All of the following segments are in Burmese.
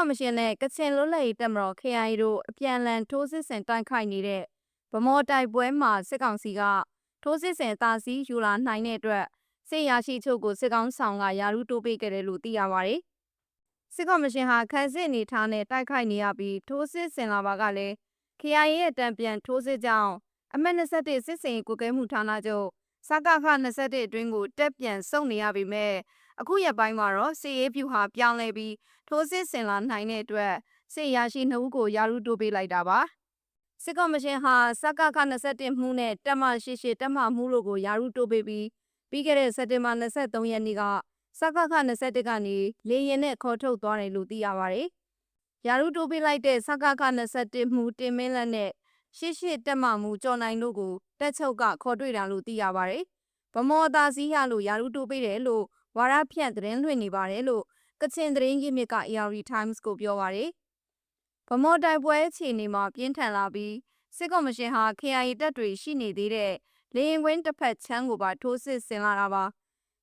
ကော်မရှင်နဲ့ကချင်လွတ်လပ်ရေးတပ်မတော် KIA တို့အပြန်အလှန်ထိုးစစ်ဆင်တိုက်ခိုက်နေတဲ့ဗမော်တိုက်ပွဲမှာစစ်ကောင်စီကထိုးစစ်ဆင်တာစီယူလာနိုင်တဲ့အတွက်စစ်ရရှိချုပ်ကိုစစ်ကောင်းဆောင်ကယာရုတိုးပေးခဲ့တယ်လို့သိရပါတယ်။စစ်ကော်မရှင်ဟာခန်းစစ်အနေထားနဲ့တိုက်ခိုက်နေရပြီးထိုးစစ်ဆင်လာပါကလည်း KIA ရဲ့တံပြန်ထိုးစစ်ကြောင့်အမက်21စစ်စင်ကိုကဲမှုဌာနချုပ်စကခ21အတွင်းကိုတက်ပြန်စုံနေရပေမဲ့ အခုရက်ပိုင်းမှာတော့စစ်ရေးဗျူဟာပြောင်းလဲပြီးထိုးစစ်ဆင်လာနိုင်တဲ့အတွက်စစ်ရရှိနှုတ်ကိုယာရုတိုးပေးလိုက်တာပါစစ်ကော်မရှင်ဟာစကခ21မှုနဲ့တက်မရှိရှိတက်မှမှုတို့ကိုယာရုတိုးပေးပြီးပြီးခဲ့တဲ့စက်တင်ဘာ23ရက်နေ့ကစကခ21ကနေလေရင်နဲ့ခေါ်ထုတ်သွားတယ်လို့သိရပါတယ်ယာရုတိုးပေးလိုက်တဲ့စကခ21မှုတင်မင်းလက်နဲ့ရှစ်ရှစ်တက်မှမှုကြော်နိုင်တို့ကိုတက်ချုပ်ကခေါ်တွေ့တာလို့သိရပါတယ်ဗမော်သားစည်းရလို့ယာရုတိုးပေးတယ်လို့ ဝါရဖြန့်သတင်းလွှင့်နေပါတယ်လို့ကချင်သတင်းရင်းမြစ်က AR Times ကိုပြောပါရယ်ဗမော်တိုက်ပွဲအခြေအနေမှာပြင်းထန်လာပြီးစစ်ကော်မရှင်ဟာ KIA တပ်တွေရှိနေသေးတဲ့လေရင်ကွင်းတစ်ဖက်ချမ်းကိုပါထိုးစစ်ဆင်လာတာပါ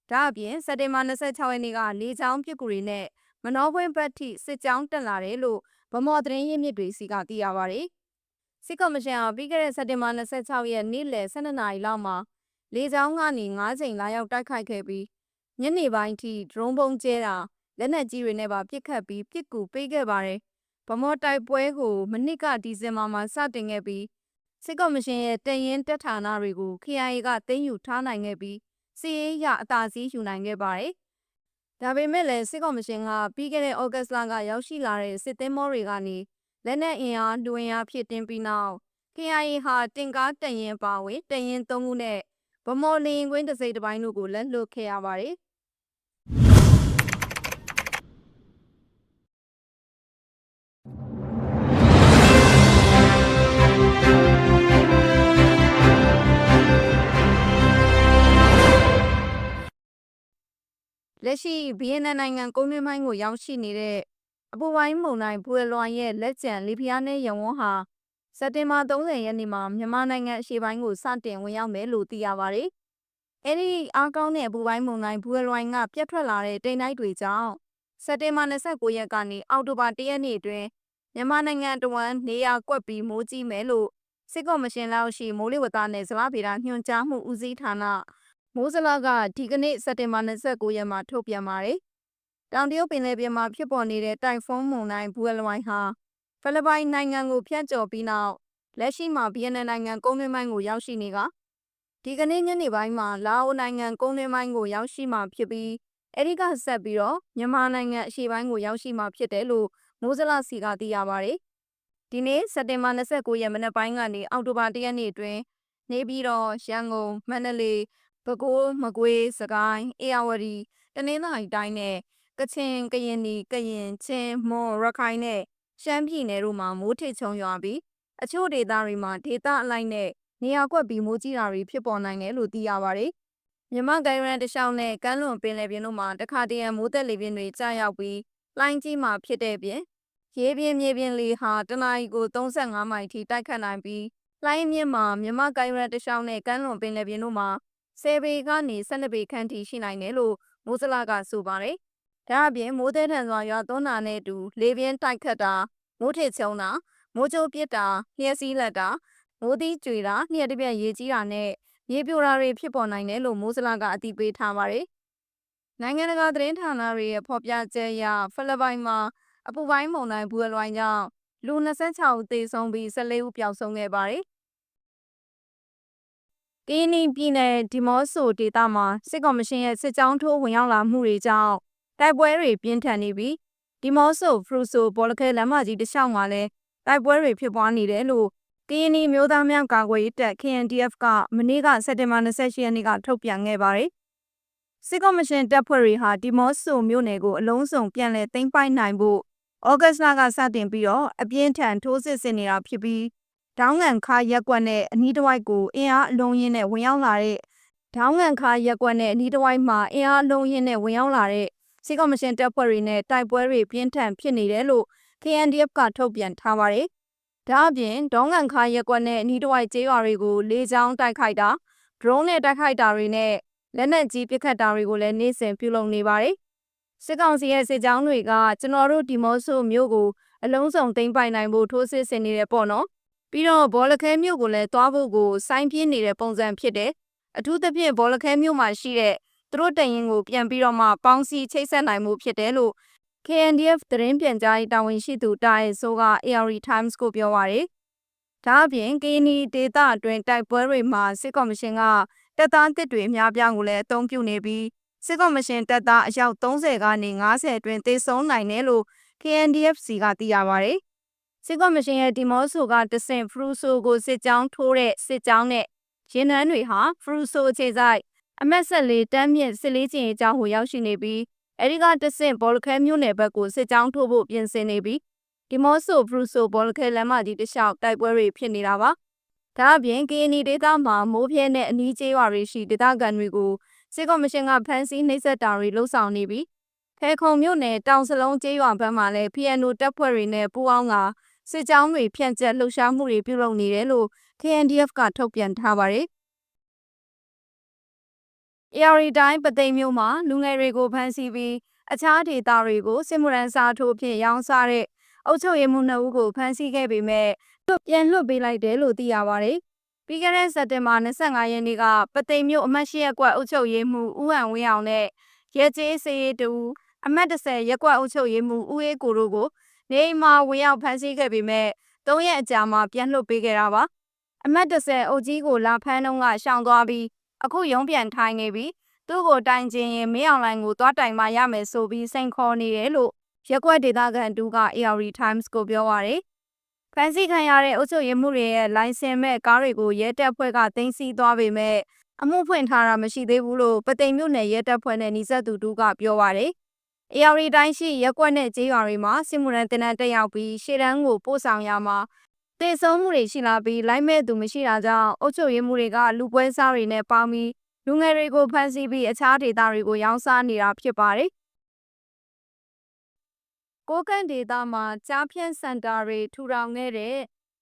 ဒါအပြင်စက်တင်ဘာ26ရက်နေ့ကလေချောင်းပြစ်ကူတွေနဲ့မနောခွင်းဘက်ထိစစ်ကြောင်းတက်လာတယ်လို့ဗမော်သတင်းရင်းမြစ်တွေစီကသိရပါရယ်စစ်ကော်မရှင်ဟာပြီးခဲ့တဲ့စက်တင်ဘာ26ရက်နေ့လယ်12နာရီလောက်မှာလေချောင်းကနေ9ချိန်လာရောက်တိုက်ခိုက်ခဲ့ပြီး ညနေပိုင်းထိဒရုန်းဘုံကျဲတာလက်နက်ကြီးတွေနဲ့ပါပစ်ခတ်ပြီးပစ်ကူပေးခဲ့ပါတယ်။ဗမော်တိုက်ပွဲကိုမနစ်ကဒီဇင်ဘာမှာစတင်ခဲ့ပြီးစစ်ကော်မရှင်ရဲ့တရင်တက်ဌာနတွေကို KIA ကသိမ်းယူထားနိုင်ခဲ့ပြီးစီးရေးရအသာစီးယူနိုင်ခဲ့ပါတယ်။ဒါပေမဲ့လည်းစစ်ကော်မရှင်ကပြီးခဲ့တဲ့ဩဂတ်စ်လကရောက်ရှိလာတဲ့စစ်သင်းမောတွေကနေလက်နက်အင်အားလူဝင်အားဖြစ်တင်ပြီးနောက် KIA ဟာတင်ကားတရင်ပါဝင်တရင်သုံးခုနဲ့ဗမော်လင်းကွင်းတစ်စိတ်တစ်ပိုင်းတို့ကိုလက်လွတ်ခဲ့ရပါတယ်။ လက်ရှိဗီယက်နမ်နိုင်ငံကုန်းတွင်းပိုင်းကိုရောက်ရှိနေတဲ့အပူပိုင်းမုန်တိုင်းဘူလွန်ရဲ့လက်ကျန်လီဖီယာနဲ့ယံဝန်းဟာစက်တင်ဘာ30ရက်နေ့မှာမြန်မာနိုင်ငံအရှေ့ပိုင်းကိုစတင်ဝင်ရောက်မယ်လို့သိရပါတယ်။အဲဒီအားကောင်းတဲ့အပူပိုင်းမုန်တိုင်းဘူလွန်ကပြတ်ထွက်လာတဲ့တိမ်တိုက်တွေကြောင့်စက်တင်ဘာ29ရက်ကနေအောက်တိုဘာ1ရက်နေ့အတွင်းမြန်မာနိုင်ငံတဝန်းနေရာကွက်ပြီးမိုးကြီးမယ်လို့စစ်ကော်မရှင်လောက်ရှိမိုးလေဝသနဲ့ဇလဗေဒညွှန်ကြားမှုဦးစီးဌာန မိုးစလာကဒီကနေ့စက်တင်ဘာ29ရက်မှာထုတ်ပြန်ပါတယ်။တောင်တရုတ်ပင်လယ်ပြင်မှာဖြစ်ပေါ်နေတဲ့တိုင်ဖွန်းမုန်တိုင်းဘူအလွိုင်းဟာဖိလစ်ပိုင်နိုင်ငံကိုဖျက်ကျော်ပြီးနောက်လက်ရှိမှာဗီယက်နမ်နိုင်ငံကုန်းတွင်းပိုင်းကိုရောက်ရှိနေကဒီကနေ့ညနေပိုင်းမှာလာအိုနိုင်ငံကုန်းတွင်းပိုင်းကိုရောက်ရှိမှဖြစ်ပြီးအဲဒီကဆက်ပြီးတော့မြန်မာနိုင်ငံအရှေ့ပိုင်းကိုရောက်ရှိမှဖြစ်တယ်လို့မိုးစလာစီကသိရပါတယ်။ဒီနေ့စက်တင်ဘာ29ရက်မနက်ပိုင်းကနေအောက်တိုဘာ1ရက်နေ့အတွင်းနေပြည်တော်ရန်ကုန်မန္တလေး ပဲခူးမကွေးစကိုင်းအေရဝတီတနင်္သာရီတိုင်းနဲ့ကချင်ကရင်နီကရင်ချင်းမွန်ရခိုင်နဲ့ရှမ်းပြည်နယ်တို့မှာမိုးထစ်ချုံရွာပြီးအချို့ဒေသတွေမှာဒေသအလိုက်နဲ့နေရာကွက်ပြီးမိုးကြီးတာတွေဖြစ်ပေါ်နိုင်တယ်လို့သိရပါတယ်။မြမကိုင်ရန်တခြားနဲ့ကမ်းလွန်ပင်လယ်ပြင်တို့မှာတခါတရံမိုးသက်လေပြင်းတွေကြာရောက်ပြီးလိုင်းကြီးမှာဖြစ်တဲ့ပြင်ရေပြင်းမြေပြင်းလေဟာတနအီကို35မိုင်ထိတိုက်ခတ်နိုင်ပြီးလိုင်းမြင့်မှာမြမကိုင်ရန်တခြားနဲ့ကမ်းလွန်ပင်လယ်ပြင်တို့မှာ 10ပေကနေ12ပေခန့်ထိရှိနိုင်တယ်လို့မိုးစလာကဆိုပါတယ်။ဒါအပြင်မိုးသည်ထန်စွာရွာသွန်းတာနဲ့အတူလေပြင်းတိုက်ခတ်တာမိုးထစ်ချုံတာမိုးကြိုးပစ်တာလျှက်စီးလက်တာမိုးသီးကြွေတာလျှက်တစ်ပြက်ရေကြီးတာနဲ့ရေပြိုတာတွေဖြစ်ပေါ်နိုင်တယ်လို့မိုးစလာကအသိပေးထားပါတယ်။နိုင်ငံတကာသတင်းဌာနတွေရဲ့ဖော်ပြချက်အရဖိလစ်ပိုင်မှာအပူပိုင်းမုန်တိုင်းဘူအလွိုင်းကြောင့်လူ26ဦးသေဆုံးပြီး14ဦးပျောက်ဆုံးခဲ့ပါတယ်။ ကင်းနီပြည်နယ်ဒီမော့ဆိုဒေသမှာစစ်ကော်မရှင်ရဲ့စစ်ကြောင်းထိုးဝင်ရောက်လာမှုတွေကြောင့်တိုက်ပွဲတွေပြင်းထန်နေပြီးဒီမော့ဆိုဖရူဆိုဘော်လခဲလမ်းမကြီးတစ်လျှောက်မှာလည်းတိုက်ပွဲတွေဖြစ်ပွားနေတယ်လို့ကင်းနီမျိုးသားများကာကွယ်ရေးတပ် KNDF ကမနေ့ကစက်တင်ဘာ28ရက်နေ့ကထုတ်ပြန်ခဲ့ပါတယ်စစ်ကော်မရှင်တပ်ဖွဲ့တွေဟာဒီမော့ဆိုမြို့နယ်ကိုအလုံးစုံပြန်လည်သိမ်းပိုက်နိုင်ဖို့ဩဂတ်စ်လကစတင်ပြီးတော့အပြင်းထန်ထိုးစစ်ဆင်နေတာဖြစ်ပြီး ဒေါင်းငံခါရက်ကွက်နဲ့အနီးတစ်ဝိုက်ကိုအင်အားအလုံးရင်းနဲ့ဝင်ရောက်လာတဲ့ဒေါင်းငံခါရက်ကွက်နဲ့အနီးတစ်ဝိုက်မှာအင်အားအလုံးရင်းနဲ့ဝင်ရောက်လာတဲ့စီကော်မရှင်တပ်ဖွဲ့တွေနဲ့တိုက်ပွဲတွေပြင်းထန်ဖြစ်နေတယ်လို့ KNDF ကထုတ်ပြန်ထားပါတယ်။ဒါအပြင်ဒေါင်းငံခါရက်ကွက်နဲ့အနီးတစ်ဝိုက်ကျေးရွာတွေကိုလေကြောင်းတိုက်ခိုက်တာဒရုန်းနဲ့တိုက်ခိုက်တာတွေနဲ့လက်နက်ကြီးပစ်ခတ်တာတွေကိုလည်းနေ့စဉ်ပြုလုပ်နေပါတယ်စစ်ကောင်စီရဲ့စစ်ကြောင်းတွေကကျွန်တော်တို့ဒီမော့ဆိုမြို့ကိုအလုံးစုံသိမ်းပိုက်နိုင်ဖို့ထိုးစစ်ဆင်နေတယ်ပေါ့နော် ပြီးတော့ဘောလခဲမြို့ကိုလည်းတွားဖို့ကိုစိုင်းပြင်းနေတဲ့ပုံစံဖြစ်တယ်အထူးသဖြင့်ဘောလခဲမြို့မှာရှိတဲ့သူတို့တရင်ကိုပြန်ပြီးတော့မှပေါင်းစည်းချိတ်ဆက်နိုင်မှုဖြစ်တယ်လို့ KNDF သတင်းပြန်ကြားရေးတာဝန်ရှိသူတာရဲဆိုးက AR Times ကိုပြောပါရယ်ဒါအပြင်ကင်းနီဒေတာအတွင်းတိုက်ပွဲတွေမှာစစ်ကော်မရှင်ကတပ်သားတစ်တွေအများပြားကိုလည်းအသုံးပြုနေပြီးစစ်ကော်မရှင်တပ်သားအယောက်30ကနေ90အတွင်းတေဆုံးနိုင်တယ်လို့ KNDFC ကသိရပါရယ် စစ်ကော်မရှင်ရဲ့ဒီမော့ဆိုကတဆင့်ဖရူဆိုကိုစစ်ကြောင်းထိုးတဲ့စစ်ကြောင်းနဲ့ရင်နန်းတွေဟာဖရူဆိုအခြေဆိုင်အမက်ဆက်လေးတမ်းမြင့်စစ်လေးကျင်အကြောင်းကိုရောက်ရှိနေပြီးအဲဒီကတဆင့်ဘောလခဲမြို့နယ်ဘက်ကိုစစ်ကြောင်းထိုးဖို့ပြင်ဆင်နေပြီးဒီမော့ဆိုဖရူဆိုဘောလခဲလမ်းမကြီးတစ်လျှောက်တိုက်ပွဲတွေဖြစ်နေတာပါဒါအပြင်ကင်းနီဒေသမှာမိုးပြဲနဲ့အနီးကျေးရွာတွေရှိဒေသခံတွေကိုစစ်ကော်မရှင်ကဖမ်းဆီးနှိပ်စက်တာတွေလှုံ့ဆော်နေပြီးဖဲခုံမြို့နယ်တောင်စလုံးကျေးရွာဘက်မှာလည်း PNO တပ်ဖွဲ့တွေနဲ့ပူးပေါင်းက စစ်ကြောင်းတွေဖြန့်ကျက်လှုပ်ရှားမှုတွေပြုလုပ်နေတယ်လို့ KNDF ကထုတ်ပြန်ထားပါတယ်။ AR တိုင်းပသိမ်မြို့မှာလူငယ်တွေကိုဖမ်းဆီးပြီးအခြားဒေသတွေကိုစစ်မှုရန်စားထိုးဖြင့်ရောင်းစားတဲ့အုပ်ချုပ်ရေးမှူးနှစ်ဦးကိုဖမ်းဆီးခဲ့ပေမဲ့ပြန်လွှတ်ပေးလိုက်တယ်လို့သိရပါတယ်။ပြီးခဲ့တဲ့စက်တင်ဘာ25ရက်နေ့ကပသိမ်မြို့အမှတ်၈ရပ်ကွက်အုပ်ချုပ်ရေးမှူးဦးဟန်ဝင်းအောင်နဲ့ရဲကျေးစေးတူအမှတ်30ရပ်ကွက်အုပ်ချုပ်ရေးမှူးဦးအေးကိုတို့ကို နေအိမ်မှာဝင်ရောက်ဖမ်းဆီးခဲ့ပေမဲ့၃ရက်အကြာမှာပြန်လွှတ်ပေးခဲ့တာပါအမတ်30အုပ်ကြီးကိုလာဖမ်းတော့ကရှောင်သွားပြီးအခုရုံးပြန်ထိုင်နေပြီးသူ့ကိုတိုင်ခြင်းရင်မေးအောင်လိုင်းကိုသွားတိုင်မှရမယ်ဆိုပြီးစိန်ခေါ်နေတယ်လို့ရက်ွက်ဒေသခံတူက AR Times ကိုပြောပါရယ်ဖန်စီခံရတဲ့အုပ်ချုပ်ရေးမှုတွေရဲ့လိုင်စင်မဲ့ကားတွေကိုရဲတပ်ဖွဲ့ကတင်စီသွားပေမဲ့အမှုဖွင့်ထားတာမရှိသေးဘူးလို့ပသိမ်မြို့နယ်ရဲတပ်ဖွဲ့နဲ့နှိစက်သူတူကပြောပါရယ် AR တိုင်းရှိရက်ကွက်နဲ့ကျေးရွာတွေမှာစစ်မှုရန်တင်တဲ့တက်ရောက်ပြီးရှေ့တန်းကိုပို့ဆောင်ရမှာတေဆုံးမှုတွေရှိလာပြီးလိုက်မဲ့သူမရှိတာကြောင့်အုပ်ချုပ်ရေးမှုတွေကလူပွဲစားတွေနဲ့ပေါင်းပြီးလူငယ်တွေကိုဖမ်းဆီးပြီးအခြားဒေသတွေကိုရောင်းစားနေတာဖြစ်ပါတယ်။ကိုကန့်ဒေသမှာကြားဖြန့်စင်တာတွေထူထောင်ခဲ့တဲ့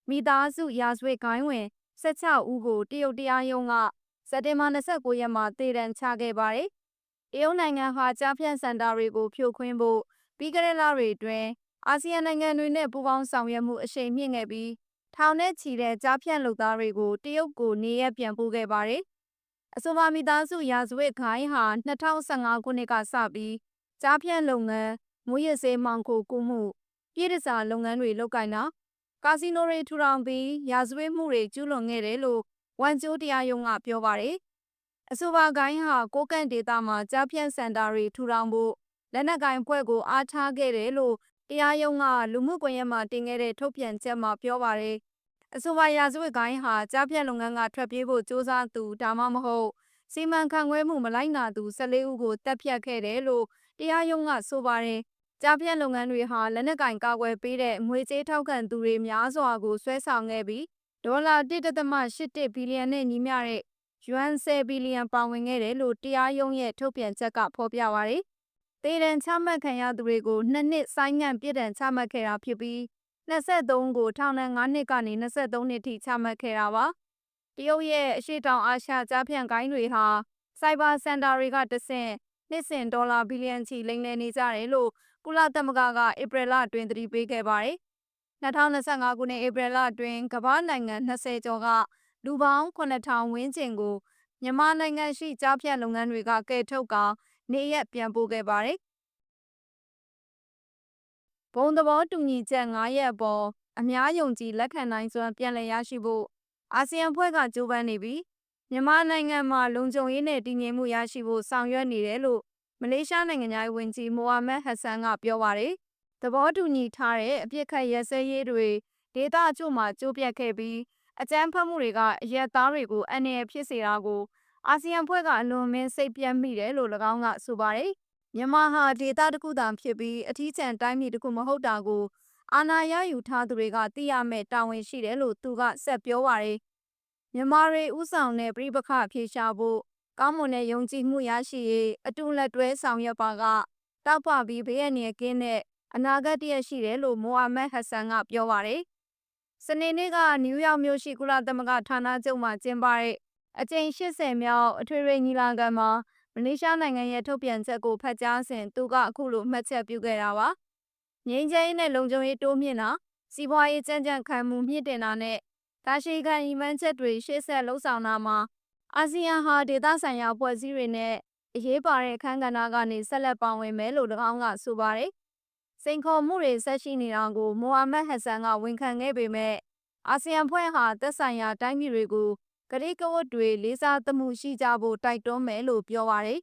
မိသားစုရာဇဝတ်ဂိုင်းဝင်16ဦးကိုတရုတ်တရားရုံးကစက်တင်ဘာ29ရက်မှာတည်တံ့ချခဲ့ပါတယ်။ တရုတ်နိုင်ငံဟာကြားဖြန့်စင်တာတွေကိုဖြိုခွင်းဖို့ပြီးခဲ့တဲ့လတွေအတွင်းအာဆီယံနိုင်ငံတွေနဲ့ပူးပေါင်းဆောင်ရွက်မှုအရှိန်မြင့်ခဲ့ပြီးထောင်နဲ့ချီတဲ့ကြားဖြန့်လုပ်သားတွေကိုတရုတ်ကိုနေရပြန်ပို့ခဲ့ပါတယ်။အဆိုပါမိသားစုရာဇဝတ်ခိုင်းဟာ2015ခုနှစ်ကစပြီးကြားဖြန့်လုပ်ငန်းမွေးရစေးမောင်ခိုကူမှုပြည်တစားလုပ်ငန်းတွေလုပ်ကိုင်တာကာစီနိုတွေထူထောင်ပြီးရာဇဝတ်မှုတွေကျူးလွန်ခဲ့တယ်လို့ဝန်ကျိုးတရားရုံးကပြောပါတယ်။ အဆိုပါဂိုင်းဟာကိုကန့်ဒေတာမှာကြားဖြန့်စင်တာတွေထူထောင်ဖို့လက်နက်ကိုင်ဖွဲ့ကိုအားထားခဲ့တယ်လို့တရားရုံးကလူမှုကွန်ရက်မှာတင်ခဲ့တဲ့ထုတ်ပြန်ချက်မှာပြောပါရယ်အဆိုပါရာဇဝတ်ကိုင်းဟာကြားပြတ်လုပ်ငန်းကထွက်ပြေးဖို့စ조사သူဒါမှမဟုတ်စီမံခန့်ခွဲမှုမလိုက်နာသူ14ဦးကိုတပ်ဖြတ်ခဲ့တယ်လို့တရားရုံးကဆိုပါရယ်ကြားပြတ်လုပ်ငန်းတွေဟာလက်နက်ကင်ကာကွယ်ပေးတဲ့ငွေကြေးထောက်ခံသူတွေများစွာကိုဆွဲဆောင်ခဲ့ပြီးဒေါ်လာ1.81ဘီလီယံနဲ့ညီမျှတဲ့ ယွမ်10ဘီလီယံပါဝင်ခဲ့တယ်လို့တရားရုံးရဲ့ထုတ်ပြန်ချက်ကဖော်ပြပါရယ်တေရန်ချမှတ်ခံရသူတွေကိုနှစ်နှစ်ဆိုင်းငံ့ပြစ်ဒဏ်ချမှတ်ခဲ့တာဖြစ်ပြီး23ကိုထောင်ဒဏ်9နှစ်ကနေ23နှစ်ထိချမှတ်ခဲ့တာပါတရုတ်ရဲ့အရှိတောင်အာရှကြားဖြန့်ကိုင်းတွေဟာစိုက်ဘာစင်တာတွေကတဆင့်နှစ်စဉ်ဒေါ်လာဘီလီယံချီလိမ်လည်နေကြတယ်လို့ကုလသမဂ္ဂကဧပြီလအတွင်းသတိပေးခဲ့ပါတယ်2025ခုနှစ်ဧပြီလအတွင်းကမ္ဘာနိုင်ငံ20ကျော်က လူပေါင်း9000ဝန်းကျင်ကိုမြန်မာနိုင်ငံရှိကြားဖြတ်လုပ်ငန်းတွေကကယ်ထုတ်ကာနေရက်ပြန်ပို့ခဲ့ပါတယ်ဘုံသဘောတူညီချက်9ရက်အပေါ်အများယုံကြည်လက်ခံနိုင်စွမ်းပြန်လည်ရရှိဖို့အာဆီယံဖွဲ့ကကြိုးပမ်းနေပြီးမြန်မာနိုင်ငံမှာလုံခြုံရေးနဲ့တည်ငြိမ်မှုရရှိဖို့ဆောင်ရွက်နေတယ်လို့မလေးရှားနိုင်ငံသားဝန်ကြီးမိုဟာမက်ဟက်ဆန်ကပြောပါတယ်။သဘောတူညီထားတဲ့အပြစ်ခတ်ရဲစဲရေးတွေဒေသအချို့မှာကျိုးပြတ်ခဲ့ပြီး အကြမ်းဖက်မှုတွေကအရက်သားတွေကိုအန္တရာယ်ဖြစ်စေတာကိုအာဆီယံဖွဲ့ကအလွန်မင်းစိတ်ပြတ်မိတယ်လို့၎င်းကဆိုပါတယ်။မြန်မာဟာဒေသတစ်ခုသာဖြစ်ပြီးအထီးကျန်တိုင်းပြည်တစ်ခုမဟုတ်တာကိုအာဏာရယူထားသူတွေကသိရမယ့်တာဝန်ရှိတယ်လို့သူကဆက်ပြောပါတယ်။မြန်မာတွေဥဆောင်တဲ့ပြိပခဖြေရှားဖို့ကောင်းမွန်တဲ့ယုံကြည်မှုရရှိရေးအတူလက်တွဲဆောင်ရွက်ပါကတောက်ပပြီးဘေးရန်ရကင်းတဲ့အနာဂတ်တရရှိတယ်လို့မိုဟာမက်ဟက်ဆန်ကပြောပါတယ်။ စနေနေ့ကနယူးယောက်မြို့ရှိကုလသမဂ္ဂဌာနချုပ်မှာကျင်းပတဲ့အကြိမ်80မြောက်အထွေထွေညီလာခံမှာမလေးရှားနိုင်ငံရဲ့ထုတ်ပြန်ချက်ကိုဖတ်ကြားစဉ်သူကအခုလိုမှတ်ချက်ပြုခဲ့တာပါငြိမ်းချမ်းရေးနဲ့လုံခြုံရေးတိုးမြင့်တာစီးပွားရေးကြမ်းကြမ်းခံမှုမြင့်တင်တာနဲ့ဒါရှိခံရည်မှန်းချက်တွေရှေ့ဆက်လှုပ်ဆောင်တာမှာအာဆီယံဟာဒေသဆိုင်ရာဖွဲ့စည်းတွေနဲ့အရေးပါတဲ့အခန်းကဏ္ဍကနေဆက်လက်ပါဝင်မယ်လို့၎င်းကဆိုပါတယ် စိန်ခေါ်မှုတွေဆက်ရှိနေတာကိုမိုဟာမက်ဟက်ဆန်ကဝန်ခံခဲ့ပေမဲ့အာဆီယံဖွဲ့ဟာသက်ဆိုင်ရာတိုင်းပြည်တွေကိုကတိကဝတ်တွေလေးစားသမှုရှိကြဖို့တိုက်တွန်းမယ်လို့ပြောပါတယ်